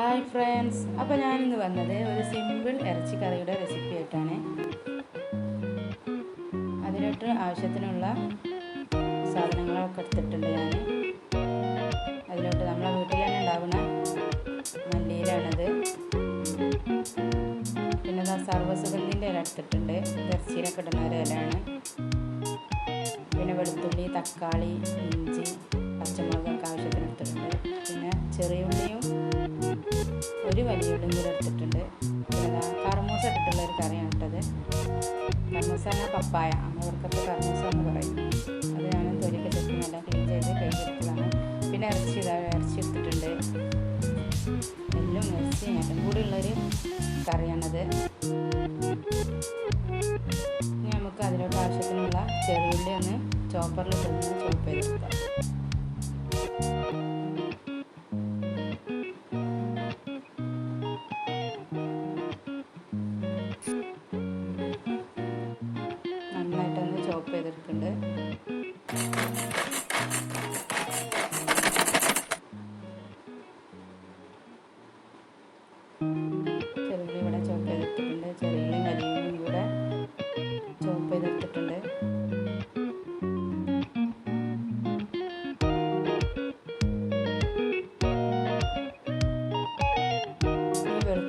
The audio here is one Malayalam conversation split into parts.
ഹായ് ഫ്രണ്ട്സ് അപ്പോൾ ഞാനിന്ന് വന്നത് ഒരു സിമ്പിൾ ഇറച്ചിക്കറിയുടെ റെസിപ്പി ആയിട്ടാണ്. അതിലോട്ട് ആവശ്യത്തിനുള്ള സാധനങ്ങളൊക്കെ എടുത്തിട്ടുണ്ട് ഞാൻ അതിലോട്ട് നമ്മളെ വീട്ടിൽ തന്നെ ഉണ്ടാകുന്ന മല്ലിയിലാണത്. പിന്നെ സർവസുഗന്ധിന്റെ ഇല എടുത്തിട്ടുണ്ട്. ഇറച്ചിയിലൊക്കെ ഇടുന്ന ഒരു ഇലയാണ്. പിന്നെ വെളുത്തുള്ളി തക്കാളി ഇഞ്ചി പച്ചമുളകൊക്കെ ആവശ്യത്തിന് എടുത്തിട്ടുണ്ട് പിന്നെ ചെറിയ ഉള്ളിയും ഒരു വലിയ ഉള്ളിയും കൂടെ എടുത്തിട്ടുണ്ട് പിന്നെ കർമൂസ ഇട്ടിട്ടുള്ള ഒരു കറിയാണ് ഇട്ടത് കർമൂസ എന്നാൽ പപ്പായ അമ്മവർക്കൊക്കെ കർമൂസ എന്ന് പറയും അത് ഞാൻ തൊലിക്ക് നല്ല ക്ലീൻ ചെയ്ത് കഴുകിയെടുത്തതാണ് പിന്നെ ഇറച്ചി ഇതാ ഇറച്ചി എടുത്തിട്ടുണ്ട് എല്ലാം ഇറച്ചി എല്ലാം കൂടി ഉള്ളൊരു കറിയാണത് ഇനി നമുക്ക് അതിലോട്ട് ആവശ്യത്തിനുള്ള ചെറുള്ളി ഒന്ന് ചോപ്പറിൽ ചെന്ന് ചോപ്പ് ചെയ്തെടുക്കാം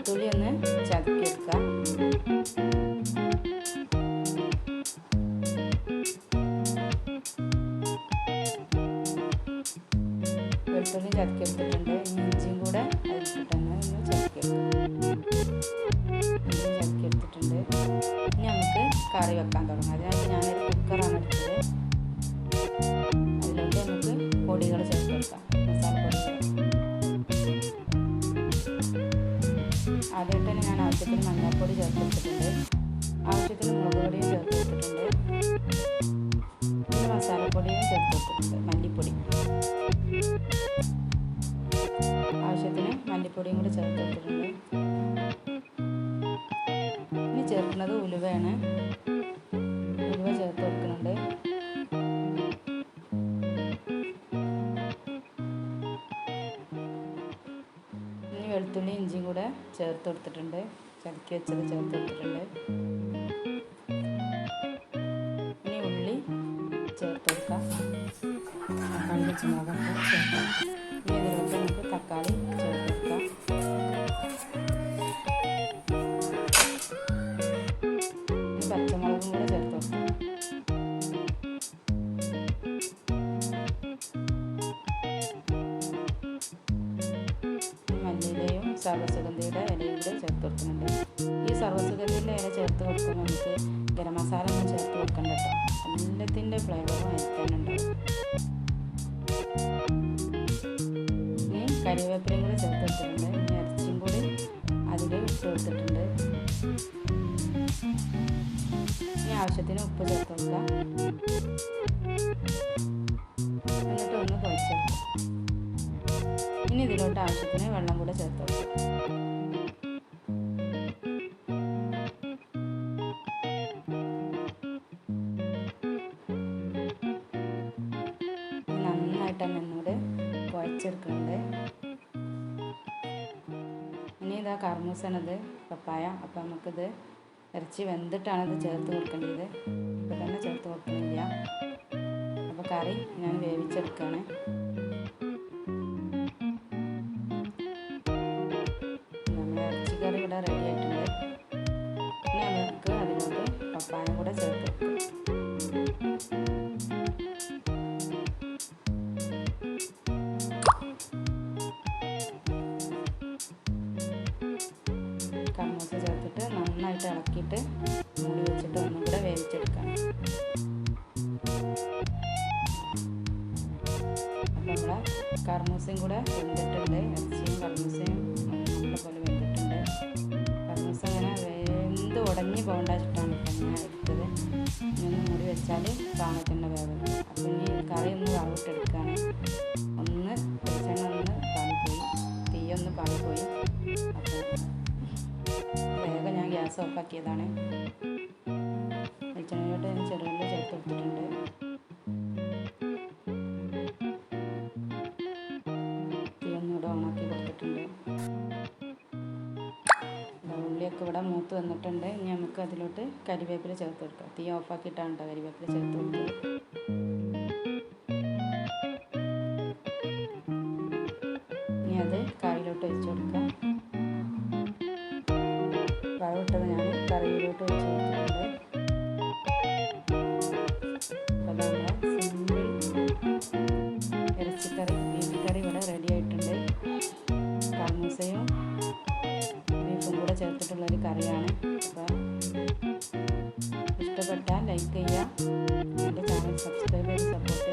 വെളുത്തുള്ളി ഒന്ന് ചതക്കിയെടുക്കാം വെളുത്തുള്ളി ചതക്കിയെടുത്തിട്ടുണ്ട്. ഇഞ്ചിയും കൂടെ അതിലിട്ടിട്ടൊന്ന് ഒന്ന് ചതക്കിയെടുക്കാം ഇഞ്ചി ചതക്കിയെടുത്തിട്ടുണ്ട്. ഇനി നമുക്ക് കറി വെക്കാൻ തുടങ്ങാം. അതിനായിട്ട് ഞാനൊരു കുക്കറാണ് ആദ്യമായിട്ട് തന്നെ ഞാൻ ആവശ്യത്തിന് മഞ്ഞൾപ്പൊടി ചേർത്ത് കൊടുത്തിട്ടുണ്ട് ആവശ്യത്തിന് മുളക് പൊടിയും ചേർത്ത് കൊടുത്തിട്ടുണ്ട് പിന്നെ മസാലപ്പൊടിയും ചേർത്ത് കൊടുത്തിട്ടുണ്ട് മല്ലിപ്പൊടി. ആവശ്യത്തിന് മല്ലിപ്പൊടിയും കൂടി ചേർത്ത് കൊടുത്തിട്ടുണ്ട് ഇനി ചേർക്കുന്നത് ഉലുവയാണ്. ഉലുവ ചേർത്ത് വെളുത്തുള്ളി ഇഞ്ചിയും കൂടെ ചേർത്ത് കൊടുത്തിട്ടുണ്ട്. ചതുക്കി വെച്ചത് ചേർത്ത് കൊടുത്തിട്ടുണ്ട്. ഇനി ഉള്ളി ചേർത്ത് കൊടുക്കാം. തക്കാളി തക്കാളി ചേർത്ത് കൊടുക്കാം. സർവസുഗന്ധിയുടെ ഇലയും കൂടെ ചേർത്ത് കൊടുക്കുന്നുണ്ട്. ഈ സർവസുഗന്ധിയുടെ ഇല ചേർത്ത് കൊടുക്കുമ്പോൾ നമുക്ക് ഗരം മസാല ഒന്നും ചേർത്ത് കൊടുക്കണ്ട കേട്ടോ. എല്ലാത്തിന്റെ ഫ്ലേവറും അതിൽ തന്നെ ഉണ്ടാവും ഇനി കരിവേപ്പിലയും കൂടെ ചേർത്ത് കൊടുത്തിട്ടുണ്ട്. ഇനി ഇറച്ചിയും കൂടി അതിൽ ഇട്ട് കൊടുത്തിട്ടുണ്ട്. ഇനി ആവശ്യത്തിന് ഉപ്പ് ചേർത്ത് കൊടുക്കാം. ഇനി ആവശ്യത്തിന് വെള്ളം കൂടെ ചേർത്ത് കൊടുക്കാം. നന്നായിട്ട് തന്നെ ഒന്നുകൂടെ കുഴച്ചെടുക്കുന്നുണ്ട്. ഇനി ഇതാ കർമൂസാണത് പപ്പായ. അപ്പം നമുക്കിത് ഇറച്ചി വെന്തിട്ടാണ് ഇത് ചേർത്ത് കൊടുക്കേണ്ടത്. ഇപ്പം തന്നെ ചേർത്ത് കൊടുക്കണില്ല അപ്പോൾ കറി ഞാൻ വേവിച്ചെടുക്കുകയാണ് ഇറച്ചിക്കറി ഇവിടെ റെഡി ആയിട്ടുണ്ട്. ഇനി നമുക്ക് അതിനകത്ത് പപ്പായ കൂടെ ചേർത്ത് കമ്മൂസ ചേർത്തിട്ട് നന്നായിട്ട് ഇളക്കിയിട്ട് മൂടി വെച്ചിട്ട് ഒന്നും കൂടെ വേവിച്ചെടുക്കാം. അപ്പം നമ്മളെ കർമൂസയും കൂടെ വെന്തിട്ടുണ്ട്. ഇറച്ചിയും കർമൂസയും നല്ല പോലെ വെന്ത് കോണ്ടാക്റ്റാണ് ഇപ്പം ഞാൻ എടുത്തത്. ഇനി മൂടി വെച്ചാൽ പാകത്തിന്റെ വേവ് അപ്പം ഇനി കറി ഒന്ന് വറവിട്ടെടുക്കുകയാണ് ഒന്ന് വെളിച്ചെണ്ണ ഒന്ന് പാളിപ്പോയി തീയൊന്ന് പാളിപ്പോയി അപ്പോൾ വേഗം ഞാൻ ഗ്യാസ് ഓഫാക്കിയതാണ് ഒക്കെ ഇവിടെ മൂത്ത് വന്നിട്ടുണ്ട്. ഇനി നമുക്ക് അതിലോട്ട് കരിവേപ്പില ചേർത്ത് കൊടുക്കാം. തീ ഓഫാക്കിയിട്ടാണ് കേട്ടോ കരിവേപ്പില ചേർത്ത് കൊടുക്കുന്നത് ഇനി അത് കറിയിലോട്ട് ഒഴിച്ചു കൊടുക്കാം കറിയാണ് അപ്പോൾ ഇഷ്ടപ്പെട്ടാൽ ലൈക്ക് ചെയ്യുക എൻ്റെ ചാനൽ സബ്സ്ക്രൈബ് ചെയ്ത് സപ്പോർട്ട് ചെയ്യുക